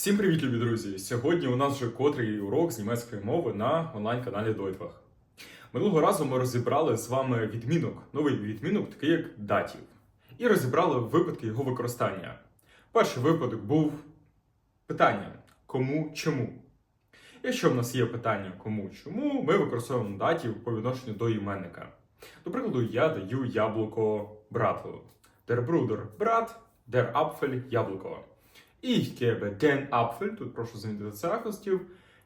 Всім привіт, любі друзі! Сьогодні у нас вже котрий урок з німецької мови на онлайн-каналі Дойтвах. Минулого разу ми розібрали з вами відмінок, новий відмінок, такий як датів, і розібрали випадки його використання. Перший випадок був питання кому чому. Якщо в нас є питання кому чому, ми використовуємо датів по відношенню до іменника. До прикладу, я даю яблуко брату. Der Bruder брат, der Apfel яблуко. Ich gebe den Apfel, тут прошу замінити це ахостів.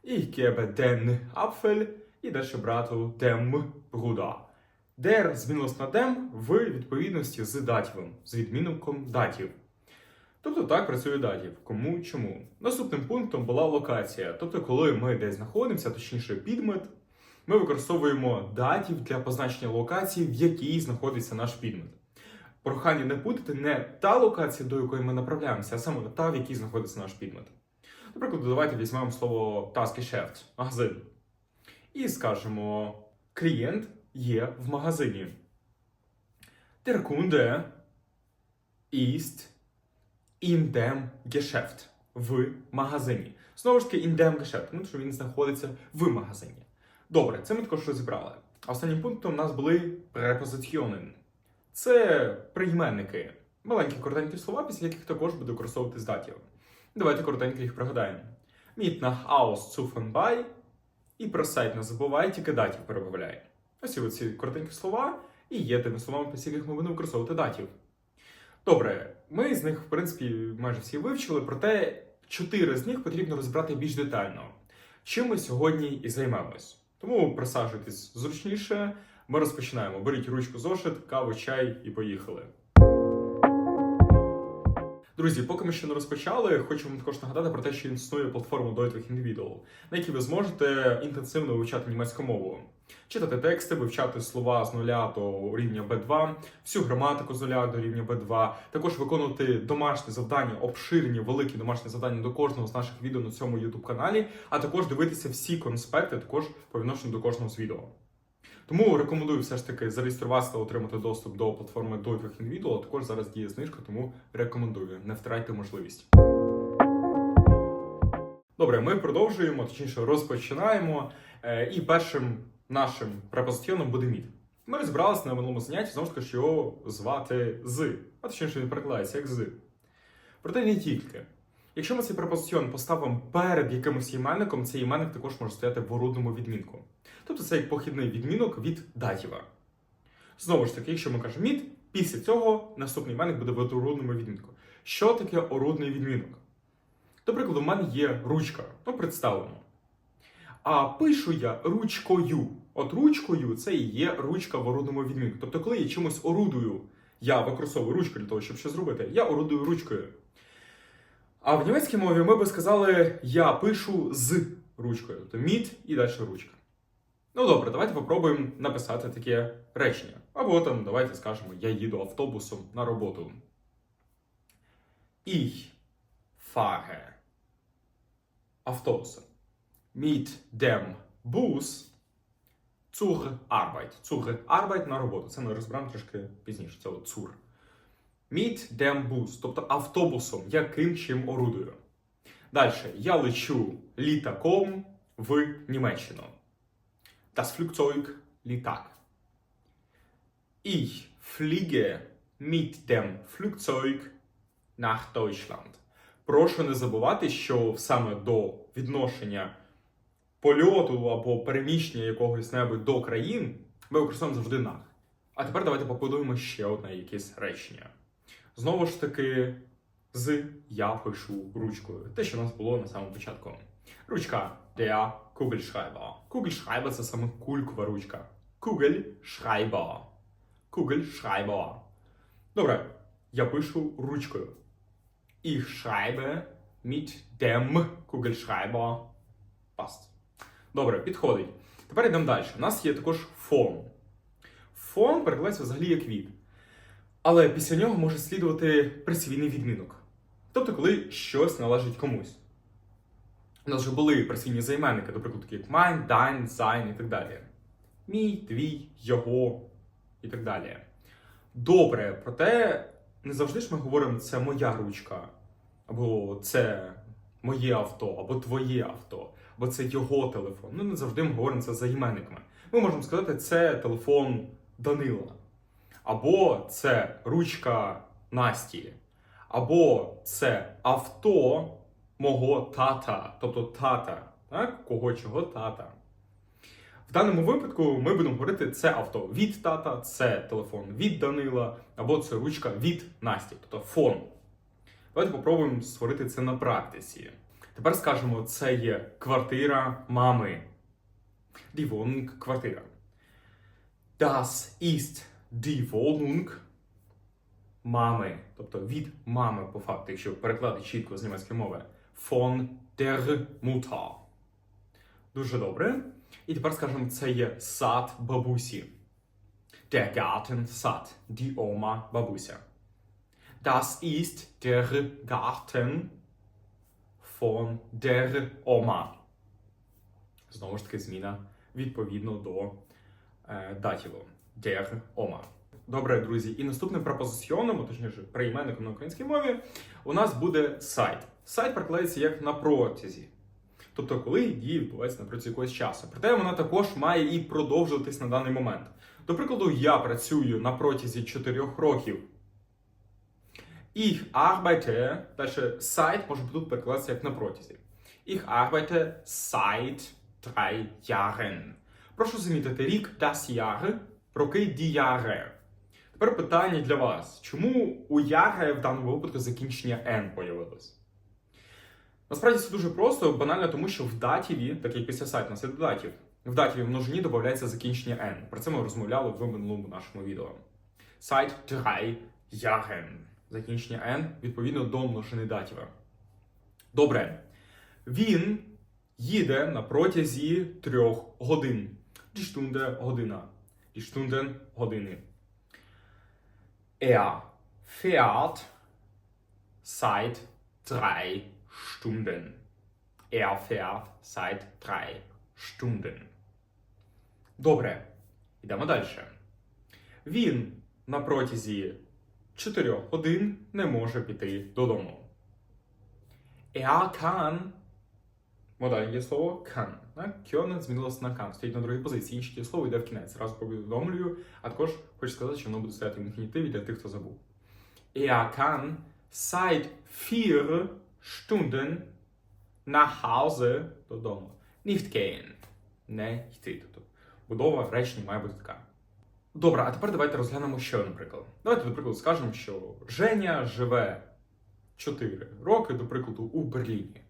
Ich gebe den Apfel і далі брату dem Bruder. Der змінилось на dem в відповідності з датівом, з відмінником датів. Тобто так працює датів. Кому чому. Наступним пунктом була локація. Тобто, коли ми десь знаходимося, точніше підмет, ми використовуємо датів для позначення локації, в якій знаходиться наш підмет. Прохання не путати не та локація, до якої ми направляємося, а саме та, в якій знаходиться наш підмет. Наприклад, давайте візьмемо слово Taskgeschäft, магазин. І скажемо: клієнт є в магазині. Kunde ist in dem Geschäft. В магазині. Знову ж таки, in dem Geschäft, тому що він знаходиться в магазині. Добре, це ми також розібрали. Останнім пунктом у нас були препозиціони. Це прийменники. Маленькі коротенькі слова, після яких також буде використовуватись датів. Давайте коротенько їх пригадаємо. Zu von bei і про сайт не забувай, тільки датів перебавляй. Ось і ці коротенькі слова і є тими словами, після яких ми будемо використовувати датів. Добре, ми з них, в принципі, майже всі вивчили, проте чотири з них потрібно розібрати більш детально. Чим ми сьогодні і займемось. Тому присаджуйтесь зручніше. Ми розпочинаємо. Беріть ручку зошит, каву, чай і поїхали. Друзі, поки ми ще не розпочали, хочу вам також нагадати про те, що існує платформа Deutlich Individual, на якій ви зможете інтенсивно вивчати німецьку мову, читати тексти, вивчати слова з нуля до рівня B2, всю граматику з нуля до рівня B2, також виконувати домашні завдання, обширні, великі домашні завдання до кожного з наших відео на цьому youtube каналі, а також дивитися всі конспекти також по відношенню до кожного з відео. Тому рекомендую все ж таки зареєструватися та отримати доступ до платформи Deutlich Individual. а Також зараз діє знижка, тому рекомендую. Не втрайте можливість. Добре, ми продовжуємо, точніше розпочинаємо. Е, І першим нашим препозиціоном буде мід. Ми розібралися на минулому занятті, знову ж таки, що його звати з. А точніше він перекладається як з. Проте не тільки. Якщо ми цей препозиціон поставимо перед якимось іменником, цей іменник також може стояти в орудному відмінку. Тобто це як похідний відмінок від датіва. Знову ж таки, якщо ми кажемо мід, після цього наступний іменник буде в орудному відмінку. Що таке орудний відмінок? До прикладу, в мене є ручка, ну представлено. А пишу я ручкою. От ручкою це і є ручка в орудному відмінку. Тобто, коли я чимось орудую, я використовую ручку для того, щоб щось зробити, я орудую ручкою. А в німецькій мові ми би сказали, я пишу з ручкою, тобто мід і далі ручка. Ну добре, давайте попробуємо написати таке речення. Або там давайте скажемо, я їду автобусом на роботу. Ich fahre автобусом. Mit dem Bus zur Arbeit. Zur Arbeit на роботу. Це ми розберемо трошки пізніше. Це от zur. Mit dem Bus, тобто автобусом, яким чим орудую. Далі. Я лечу літаком в Німеччину. Das Flugzeug літак. Ich fliege mit dem Flugzeug nach Deutschland. Прошу не забувати, що саме до відношення польоту або переміщення якогось небудь до країн ми використовуємо завжди nach. А тепер давайте побудуємо ще одне якесь речення. Знову ж таки, з я пишу ручкою. Те, що у нас було на самому початку. Ручка der Kugelschreiber. Kugelschreiber – це саме кулькова ручка. Kugelschreiber. Kugelschreiber. Добре, я пишу ручкою. Ich schreibe mit dem Kugelschreiber. Passt. Добре, підходить. Тепер йдемо далі. У нас є також фон. Фон перекладається взагалі як від. Але після нього може слідувати присвійний відмінок. Тобто, коли щось належить комусь. У нас вже були присвійні займенники, наприклад, такі як mein, dein, sein і так далі. Мій, твій, його і так далі. Добре, проте не завжди ж ми говоримо це моя ручка, або це моє авто, або твоє авто, або це його телефон. Ну, не завжди ми говоримо це за іменниками. Ми можемо сказати, це телефон Данила, або це ручка Насті, або це авто мого тата, тобто тата, так? кого чого тата. В даному випадку ми будемо говорити це авто від тата, це телефон від Данила, або це ручка від Насті, тобто фон. Давайте попробуємо створити це на практиці. Тепер скажемо, це є квартира мами. Die квартира. Das ist die Wohnung мами. Тобто від мами, по факту, якщо перекладати чітко з німецької мови. Von der Mutter. Дуже добре. І тепер скажемо, це є сад бабусі. Der Garten Sad. Die Oma бабуся. Das ist der Garten von der Oma. Знову ж таки, зміна відповідно до е, датіву. Der Oma. Добре, друзі. І наступним пропозиціоном, точніше, прийменником на українській мові, у нас буде сайт. Сайт перекладається як на протязі. Тобто, коли дія відбувається на протязі якогось часу. Проте вона також має і продовжуватись на даний момент. До прикладу, я працюю на протязі 4 років. Ich arbeite, далі сайт може тут перекладатися як на протязі. Ich arbeite seit drei Jahren. Прошу замітити рік das Jahr, роки Jahre. Тепер питання для вас. Чому у Jahre в даному випадку закінчення N появилось? Насправді це дуже просто, банально тому, що в датіві, так як після сайту у нас є датів, в датіві в множині додається закінчення N. Про це ми розмовляли в минулому нашому відео. Сайт drei Jahren. Закінчення N відповідно до множини датіва. Добре. Він їде на протязі трьох годин. Die – година. Die Stunden – години. Er fährt seit drei Stunden. Er fährt seit drei Stunden. Добре. Йдемо далі. Він на протязі 4 годин не може піти додому. Er kann Модальне є слово can. Кьоне змінилося на can. Стоїть на другій позиції. Інше діє слово йде в кінець. Зразу повідомлюю, а також хочу сказати, що воно буде стояти в інфінітиві для тих, хто забув. Er kann seit vier Stunden nach Hause додому. Nicht gehen. Не йти. Тобто будова речення має бути така. Добре, а тепер давайте розглянемо ще один приклад. Давайте, до прикладу, скажемо, що Женя живе 4 роки, до прикладу, у Берліні.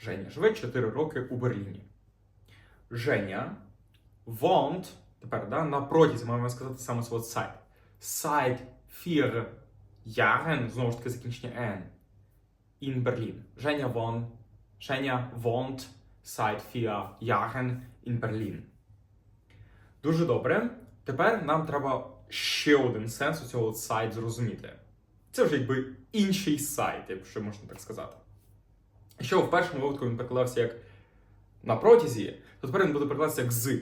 Женя живе 4 роки у Берліні. Женя wohnt, тепер да, на протязі, маємо сказати саме слово сайт. Seit vier Jahren, знову ж таки закінчення N, in Berlin. Женя wohnt, Женя wohnt seit vier Jahren in Berlin. Дуже добре. Тепер нам треба ще один сенс у цього сайт зрозуміти. Це вже якби інший сайт, якщо можна так сказати. Якщо в першому випадку він перекладався як на протязі, то тепер він буде перекладатися як з.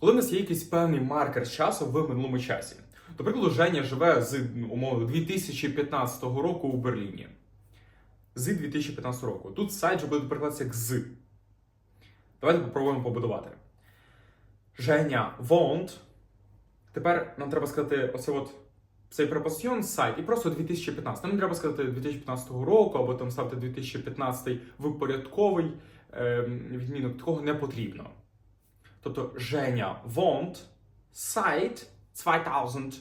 Коли в нас є якийсь певний маркер часу в минулому часі. До прикладу, Женя живе з умовно 2015 року у Берліні. З 2015 року. Тут сайт вже буде перекладатися як з. Давайте попробуємо побудувати. Женя wohnt. Тепер нам треба сказати оце от цей препозиціон сайт і просто 2015. Нам не треба сказати 2015 року, або там ставити 2015 в порядковий е, відмінок. Такого не потрібно. Тобто Женя wohnt seit 2015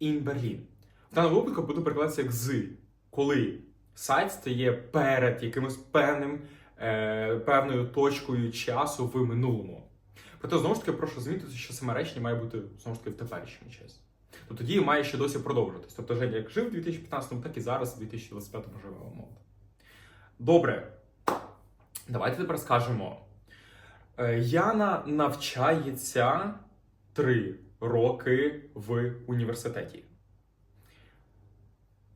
in Berlin. В даному випадку буду перекладатися як з, коли сайт стає перед якимось певним, е, певною точкою часу в минулому. Проте, знову ж таки, прошу змітити, що саме речення має бути знову ж таки в теперішньому часі. Тобто дія має ще досі продовжуватись. Тобто, Женя як жив у 2015-му, так і зараз, у 2025-му живе умовно. Добре. Давайте тепер скажемо. Е, Яна навчається 3 роки в університеті.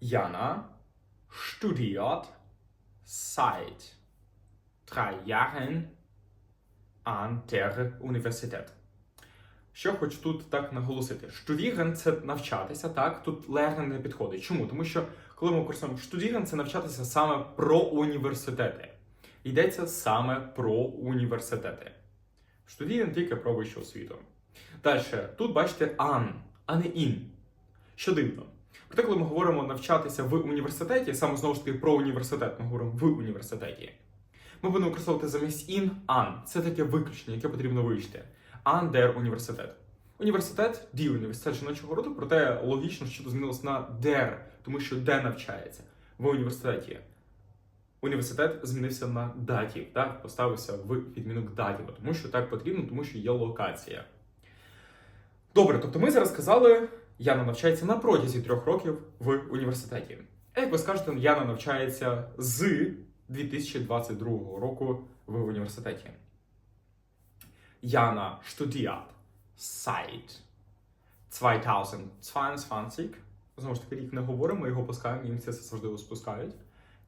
Яна studiert seit drei Jahren an der Universität. Що хочу тут так наголосити. Штудіген це навчатися, так? Тут lernen не підходить. Чому? Тому що коли ми курсуємо штудіген, це навчатися саме про університети. Йдеться саме про університети. Штудіген тільки про вищу освіту. Далі, тут бачите ан, а не ін. Що дивно. Проте, коли ми говоримо навчатися в університеті, саме знову ж таки про університет, ми говоримо в університеті. Ми будемо використовувати замість ін ан. Це таке виключення, яке потрібно вивчити. Ан дер університет. Університет ді університет жіночого роду, проте логічно, що тут змінилось на дер, тому що де навчається в університеті. Університет змінився на датів, так? Поставився в відмінок датів, тому що так потрібно, тому що є локація. Добре, тобто ми зараз сказали, Яна навчається на протязі трьох років в університеті. А як ви скажете, Яна навчається з 2022 року в університеті. Яна studiert seit 2022. Знову ж таки, рік не говоримо, його пускаємо, німці це завжди спускають.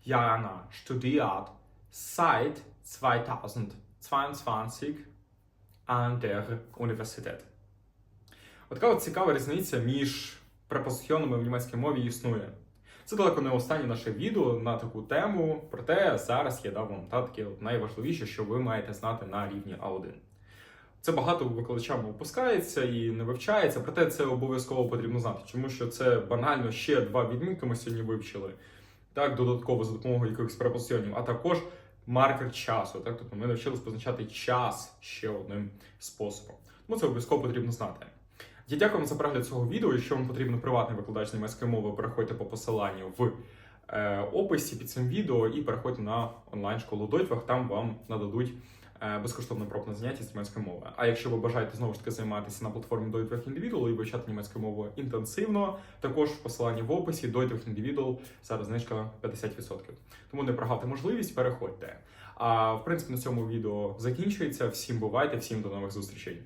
Jana studiert seit 2022 an der Universität. От от цікава різниця між препозиціонами в німецькій мові існує. Це далеко не останнє наше відео на таку тему, проте зараз я дав вам та таке найважливіше, що ви маєте знати на рівні А1. Це багато викладачам опускається і не вивчається, проте це обов'язково потрібно знати, тому що це банально ще два відмінки ми сьогодні вивчили. Так, додатково за допомогою якихось препозиціонів, а також маркер часу. Так, тобто ми навчились позначати час ще одним способом. Тому це обов'язково потрібно знати. Я дякую вам за перегляд цього відео. Якщо вам потрібен приватний викладач німецької мови, переходьте по посиланню в е, описі під цим відео і переходьте на онлайн-школу Дойтвах, там вам нададуть е, безкоштовне пробне заняття з німецької мови. А якщо ви бажаєте знову ж таки займатися на платформі Дойтвах Individual і вивчати німецьку мову інтенсивно, також в посиланні в описі Дойтвах Individual зараз знижка 50%. Тому не прогавте можливість, переходьте. А в принципі на цьому відео закінчується. Всім бувайте, всім до нових зустрічей.